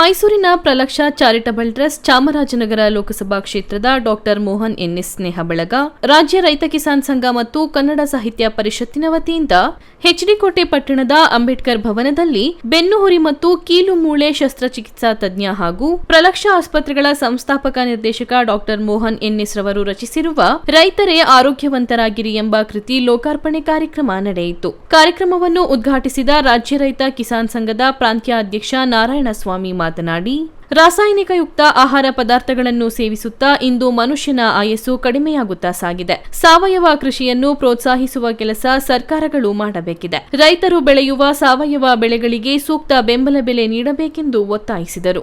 ಮೈಸೂರಿನ Pralaksha charitable trust Chamarajanagar Lok Sabha ಕ್ಷೇತ್ರದ doctor Mohan N S ಸ್ನೇಹ ಬಳಗ, ರಾಜ್ಯ ರೈತ ಕಿಸಾನ್ ಸಂಘ ಮತ್ತು ಕನ್ನಡ ಸಾಹಿತ್ಯ ಪರಿಷತ್ತಿನ ವತಿಯಿಂದ ಹೆಚ್ಡಿಕೋಟೆ ಪಟ್ಟಣದ ಅಂಬೇಡ್ಕರ್ ಭವನದಲ್ಲಿ ಬೆನ್ನುಹುರಿ ಮತ್ತು ಕೀಲು ಮೂಳೆ ಶಸ್ತ್ರಚಿಕಿತ್ಸಾ ತಜ್ಞ ಹಾಗೂ ಪ್ರಲಕ್ಷ ಆಸ್ಪತ್ರೆಗಳ ಸಂಸ್ಥಾಪಕ ನಿರ್ದೇಶಕ ಡಾಕ್ಟರ್ ಮೋಹನ್ ಎನ್ಎಸ್ ರವರು ರಚಿಸಿರುವ ರೈತರೇ ಆರೋಗ್ಯವಂತರಾಗಿರಿ ಎಂಬ ಕೃತಿ ಲೋಕಾರ್ಪಣೆ ಕಾರ್ಯಕ್ರಮ ನಡೆಯಿತು. ಕಾರ್ಯಕ್ರಮವನ್ನು ಉದ್ಘಾಟಿಸಿದ ರಾಜ್ಯ ರೈತ ಕಿಸಾನ್ ಸಂಘದ ಪ್ರಾಂತ್ಯ ಅಧ್ಯಕ್ಷ ನಾರಾಯಣ ನಾರಾಯಣಸ್ವಾಮಿ ಮಾತನಾಡಿ, ರಾಸಾಯನಿಕಯುಕ್ತ ಆಹಾರ ಪದಾರ್ಥಗಳನ್ನು ಸೇವಿಸುತ್ತಾ ಇಂದು ಮನುಷ್ಯನ ಆಯಸ್ಸು ಕಡಿಮೆಯಾಗುತ್ತಾ ಸಾಗಿದೆ. ಸಾವಯವ ಕೃಷಿಯನ್ನು ಪ್ರೋತ್ಸಾಹಿಸುವ ಕೆಲಸ ಸರ್ಕಾರಗಳು ಮಾಡಬೇಕಿದೆ. ರೈತರು ಬೆಳೆಯುವ ಸಾವಯವ ಬೆಳೆಗಳಿಗೆ ಸೂಕ್ತ ಬೆಂಬಲ ಬೆಲೆ ನೀಡಬೇಕೆಂದು ಒತ್ತಾಯಿಸಿದರು.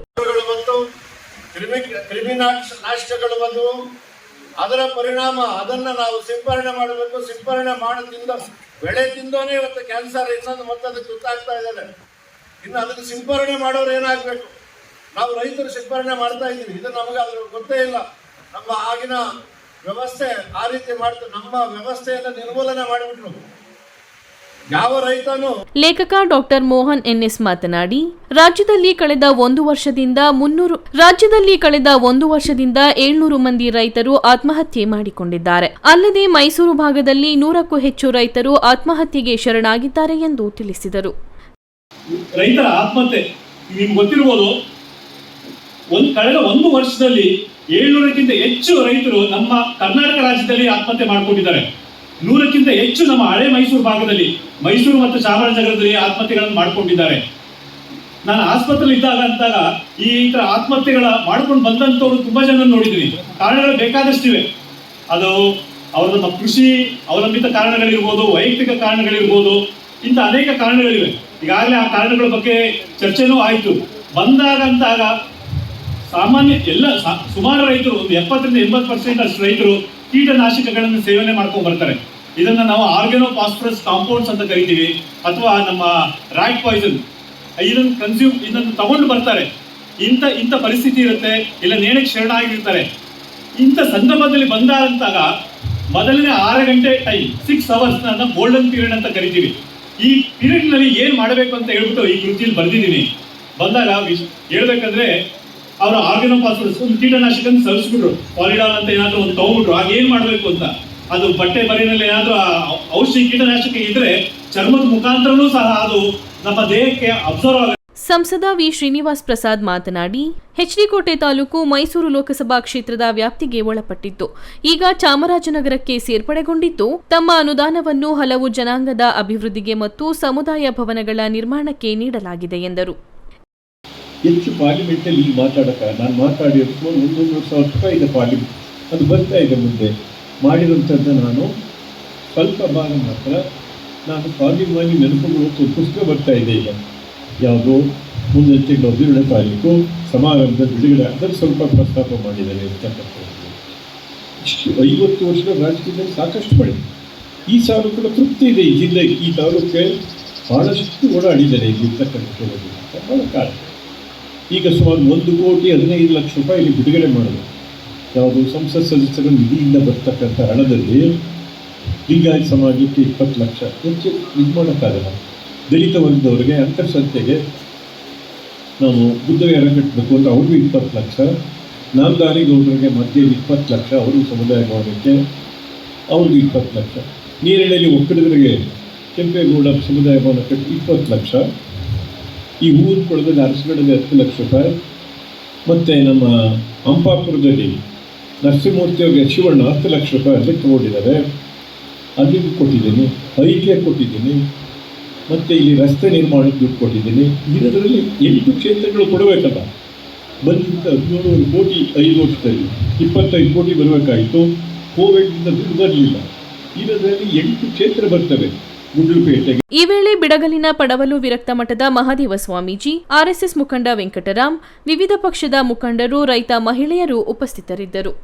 ಅದರ ಪರಿಣಾಮ, ಅದನ್ನ ನಾವು ಸಿಂಪರಣೆ ಮಾಡಬೇಕು. ಸಿಂಪರಣೆ ಮಾಡೋದ್ರಿಂದ ಬೆಳೆ ತಿಂದೋನೆ ಇವತ್ತು ಕ್ಯಾನ್ಸರ್ ಇನ್ನೊಂದು ಮತ್ತೆ ಅದಕ್ಕೆ ಗೊತ್ತಾಗ್ತಾ ಇದ್ದಾರೆ. ಇನ್ನು ಅದಕ್ಕೆ ಸಿಂಪರಣೆ ಮಾಡೋರು ಏನಾಗಬೇಕು? ನಾವು ರೈತರು ಸಿಂಪರಣೆ ಮಾಡ್ತಾ ಇದ್ದೀವಿ. ಇದು ನಮಗೆ ಅದ್ರ ಗೊತ್ತೇ ಇಲ್ಲ. ನಮ್ಮ ಆಗಿನ ವ್ಯವಸ್ಥೆ ಆ ರೀತಿ ಮಾಡ್ತಾ ನಮ್ಮ ವ್ಯವಸ್ಥೆಯನ್ನು ನಿರ್ಮೂಲನೆ ಮಾಡಿಬಿಟ್ರು. ಯಾವ ರೈತನು ಲೇಖಕ ಡಾಕ್ಟರ್ ಮೋಹನ್ ಎನ್ ಎಸ್ ಮಾತನಾಡಿ ರಾಜ್ಯದಲ್ಲಿ ಕಳೆದ ಒಂದು ವರ್ಷದಿಂದ ಮುನ್ನೂರು ರಾಜ್ಯದಲ್ಲಿ ಕಳೆದ ಒಂದು ವರ್ಷದಿಂದ ಏಳ್ನೂರು ಮಂದಿ ರೈತರು ಆತ್ಮಹತ್ಯೆ ಮಾಡಿಕೊಂಡಿದ್ದಾರೆ. ಅಲ್ಲದೆ ಮೈಸೂರು ಭಾಗದಲ್ಲಿ ನೂರಕ್ಕೂ ಹೆಚ್ಚು ರೈತರು ಆತ್ಮಹತ್ಯೆಗೆ ಶರಣಾಗಿದ್ದಾರೆ ಎಂದು ತಿಳಿಸಿದರು. ರೈತರ ಆತ್ಮಹತ್ಯೆ ನಿಮ್ಗೆ ಗೊತ್ತಿರ್ಬೋದು ಒಂದು ಕಳೆದ ಒಂದು ವರ್ಷದಲ್ಲಿ ಏಳ್ನೂರಕ್ಕಿಂತ ಹೆಚ್ಚು ರೈತರು ನಮ್ಮ ಕರ್ನಾಟಕ ರಾಜ್ಯದಲ್ಲಿ ಆತ್ಮಹತ್ಯೆ ಮಾಡಿಕೊಂಡಿದ್ದಾರೆ. ನೂರಕ್ಕಿಂತ ಹೆಚ್ಚು ನಮ್ಮ ಹಳೆ ಮೈಸೂರು ಭಾಗದಲ್ಲಿ ಮೈಸೂರು ಮತ್ತು ಚಾಮರಾಜನಗರದಲ್ಲಿ ಆತ್ಮಹತ್ಯೆಗಳನ್ನು ಮಾಡಿಕೊಂಡಿದ್ದಾರೆ. ನಾನು ಆಸ್ಪತ್ರೆಯಲ್ಲಿ ಇದ್ದಾಗ ಅಂತಾಗ ಈ ತರ ಆತ್ಮಹತ್ಯೆಗಳ ಮಾಡ್ಕೊಂಡು ಬಂದಂತವ್ರು ತುಂಬಾ ಜನ ನೋಡಿದ್ದೀನಿ. ಕಾರಣಗಳು ಬೇಕಾದಷ್ಟಿವೆ ಅದು ಅವರ ನಮ್ಮ ಕೃಷಿ ಅವಲಂಬಿತ ಕಾರಣಗಳಿರ್ಬೋದು, ವೈಯಕ್ತಿಕ ಕಾರಣಗಳಿರ್ಬೋದು, ಇಂಥ ಅನೇಕ ಕಾರಣಗಳಿವೆ. ಈಗಾಗಲೇ ಆ ಕಾರಣಗಳ ಬಗ್ಗೆ ಚರ್ಚೆನೂ ಆಯಿತು. ಬಂದಾಗ ಅಂತಾಗ ಸಾಮಾನ್ಯ ಎಲ್ಲ ಸುಮಾರು ರೈತರು, ಒಂದು ಎಪ್ಪತ್ತರಿಂದ ಎಂಬತ್ತು ಪರ್ಸೆಂಟ್ ಅಷ್ಟು ರೈತರು ಕೀಟನಾಶಕಗಳನ್ನು ಸೇವನೆ ಮಾಡ್ಕೊಂಡು ಬರ್ತಾರೆ. ಇದನ್ನ ನಾವು ಆರ್ಗ್ಯಾನೋ ಫಾಸ್ಫರಸ್ ಕಾಂಪೌಂಡ್ಸ್ ಅಂತ ಕರಿತೀವಿ, ಅಥವಾ ನಮ್ಮ ರ್ಯಾಟ್ ಪಾಯ್ಸನ್. ಇದನ್ನು ಕನ್ಸ್ಯೂಮ್ ಇದನ್ನು ತಗೊಂಡು ಬರ್ತಾರೆ. ಇಂಥ ಇಂಥ ಪರಿಸ್ಥಿತಿ ಇರುತ್ತೆ, ಇಲ್ಲ ನೇಣಕ್ಕೆ ಶರಣಾಗಿರ್ತಾರೆ ಇಂಥ ಸಂದರ್ಭದಲ್ಲಿ ಬಂದಾದಂತಾಗ ಮೊದಲನೇ ಆರು ಗಂಟೆ ಟೈಮ್ ಸಿಕ್ಸ್ ಅವರ್ಸ್ ನನ್ನ ಗೋಲ್ಡನ್ ಪೀರಿಯಡ್ ಅಂತ ಕರಿತೀವಿ. ಈ ಪೀರಿಯಡ್ನಲ್ಲಿ ಏನ್ ಮಾಡಬೇಕು ಅಂತ ಹೇಳ್ಬಿಟ್ಟು ಈ ಕೃತಿಯಲ್ಲಿ ಬರೆದಿದ್ದೀನಿ. ಬಂದಾಗ ಹೇಳ್ಬೇಕಂದ್ರೆ ಅವರು ಆರ್ಗನೋ ಫಾಸ್ಫರಸ್ ಒಂದು ಕೀಟನಾಶಕ ಸರಿಸ್ಬಿಟ್ರು. ಪಾಲಿಡಾಲ್ ಅಂತ ಏನಾದ್ರು ಒಂದು ತಗೊಂಡ್ಬಿಟ್ರು ಆಗ ಏನ್ ಮಾಡ್ಬೇಕು ಅಂತ? ಅದು ಬಟ್ಟೆ ಬರಿನಲ್ಲಿ ಏನಾದ್ರು ಔಷಧಿ ಕೀಟನಾಶಕ ಇದ್ರೆ ಚರ್ಮದ ಮುಖಾಂತರನೂ ಸಹ ಅದು ನಮ್ಮ ದೇಹಕ್ಕೆ ಅಬ್ಸರ್ವ್ ಆಗುತ್ತೆ. ಸಂಸದ ವಿ ಶ್ರೀನಿವಾಸ್ ಪ್ರಸಾದ್ ಮಾತನಾಡಿ ಹೆಚ್ಡಿಕೋಟೆ ತಾಲೂಕು ಮೈಸೂರು ಲೋಕಸಭಾ ಕ್ಷೇತ್ರದ ವ್ಯಾಪ್ತಿಗೆ ಒಳಪಟ್ಟಿತ್ತು. ಈಗ ಚಾಮರಾಜನಗರಕ್ಕೆ ಸೇರ್ಪಡೆಗೊಂಡಿದ್ದು ತಮ್ಮ ಅನುದಾನವನ್ನು ಹಲವು ಜನಾಂಗದ ಅಭಿವೃದ್ಧಿಗೆ ಮತ್ತು ಸಮುದಾಯ ಭವನಗಳ ನಿರ್ಮಾಣಕ್ಕೆ ನೀಡಲಾಗಿದೆ ಎಂದರು. ಹೆಚ್ಚು ಪಾರ್ಲಿಮೆಂಟಲ್ಲಿ ಇಲ್ಲಿ ಮಾತಾಡಕ, ನಾನು ಮಾತಾಡಿರೋ ಸುಮಾರು ಒಂದೊಂದು ಸಾವಿರ ರೂಪಾಯಿ ಇದೆ ಪಾರ್ಲಿಮೆಂಟ್ ಅದು ಬರ್ತಾ ಇದೆ ಮುಂದೆ. ಮಾಡಿರುವಂಥದ್ದು ನಾನು ಸ್ವಲ್ಪ ಭಾಗ ಮಾತ್ರ ನಾನು ಪಾರ್ಲಿಮಾನಿ ನೆನಪುಗಳು ಒಂದು ಪುಸ್ತಕ ಬರ್ತಾ ಇದೆ ಈಗ. ಯಾವುದೋ ಮುಂದಿನ ತಿಂಗಳು ಹದಿನೇಳನೇ ತಾರೀಕು ಸಮಾರಂಭದ ಬಿಡುಗಡೆ, ಅದನ್ನು ಸ್ವಲ್ಪ ಪ್ರಸ್ತಾಪ ಮಾಡಿದ್ದಾರೆ ಇಷ್ಟು ಐವತ್ತು ವರ್ಷದ ರಾಜಕೀಯದಲ್ಲಿ ಸಾಕಷ್ಟು ಮಾಡಿದೆ ಈ ಸಾಲು ಕೂಡ ತೃಪ್ತಿ ಇದೆ ಈ ಜಿಲ್ಲೆ ಈ ತಾಲೂಕಿಗೆ ಭಾಳಷ್ಟು ಓಡಾಡಿದ್ದಾರೆ ಇಲ್ಲಿರ್ತಕ್ಕಂಥ ಕೆಲವರು ಬಹಳ ಕಾಲ ಈಗ ಸುಮಾರು ಒಂದು ಕೋಟಿ ಹದಿನೈದು ಲಕ್ಷ ರೂಪಾಯಿ ಇಲ್ಲಿ ಬಿಡುಗಡೆ ಮಾಡೋದು. ಯಾವುದು ಸಂಸತ್ ಸದಸ್ಯರ ನಿಧಿಯಿಂದ ಬರ್ತಕ್ಕಂಥ ಹಣದಲ್ಲಿ ಲಿಂಗಾಯತ ಸಮಾಜಕ್ಕೆ ಇಪ್ಪತ್ತು ಲಕ್ಷ ಹೆಚ್ಚು ಇದು ಮಾಡೋಕ್ಕಾಗಲ್ಲ ದಲಿತ ವರ್ಗದವರಿಗೆ ಅಂತರ್ಸಂತೆಗೆ ನಾವು ಬುದ್ಧಗೆ ಕಟ್ಟಬೇಕು ಅಂತ ಅವ್ರಿಗೂ ಇಪ್ಪತ್ತು ಲಕ್ಷ, ನಾಲ್ದಾರಿ ಗೌಡರಿಗೆ ಮಧ್ಯೆ ಇಪ್ಪತ್ತು ಲಕ್ಷ ಅವರು ಸಮುದಾಯ ಭವನಕ್ಕೆ ಅವ್ರಿಗೂ ಇಪ್ಪತ್ತು ಲಕ್ಷ. ನೀರಿನಲ್ಲಿ ಒಕ್ಕಡಿದ್ರಿಗೆ ಕೆಂಪೇಗೌಡ ಸಮುದಾಯ ಭವನ ಕಟ್ಟಿ ಇಪ್ಪತ್ತು ಲಕ್ಷ. ಈ ಊರು ಕೊಡದಲ್ಲಿ ಅರಸಗಡದಲ್ಲಿ ಹತ್ತು ಲಕ್ಷ ರೂಪಾಯಿ. ಮತ್ತು ನಮ್ಮ ಅಂಪಾಪುರದಲ್ಲಿ ನರಸಿಂಹಮೂರ್ತಿ ಅವರಿಗೆ ಶಿವಣ್ಣ ಹತ್ತು ಲಕ್ಷ ರೂಪಾಯಿ ಅಲ್ಲಿ ತಗೊಂಡಿದ್ದಾರೆ. ಅಲ್ಲಿಗೂ ಕೊಟ್ಟಿದ್ದೀನಿ. ಐಕೆ ಕೊಟ್ಟಿದ್ದೀನಿ. ಮತ್ತು ಇಲ್ಲಿ ರಸ್ತೆ ನಿರ್ಮಾಣಕ್ಕೆ ದುಡ್ಡು ಕೊಟ್ಟಿದ್ದೀನಿ. ಇದರಲ್ಲಿ ಎಂಟು ಕ್ಷೇತ್ರಗಳು ಕೊಡಬೇಕಲ್ಲ. ಬಂದಿದ್ದ ಹದಿನೇಳು ಕೋಟಿ ಐದು ವರ್ಷದಲ್ಲಿ ಇಪ್ಪತ್ತೈದು ಕೋಟಿ ಬರಬೇಕಾಯಿತು. ಕೋವಿಡ್ನಿಂದ ದುಡ್ಡು ಬರಲಿಲ್ಲ ಇದರಲ್ಲಿ ಎಂಟು ಕ್ಷೇತ್ರ ಬರ್ತವೆ. ಈ ವೇಳೆ ಬಿಡಗಲಿನ ಪಡವಲು ವಿರಕ್ತ ಮಠದ ಮಹಾದೇವ ಸ್ವಾಮೀಜಿ, ಆರ್ಎಸ್ಎಸ್ ಮುಖಂಡ ವೆಂಕಟರಾಮ್, ವಿವಿಧ ಪಕ್ಷದ ಮುಖಂಡರು, ರೈತ ಮಹಿಳೆಯರು ಉಪಸ್ಥಿತರಿದ್ದರು.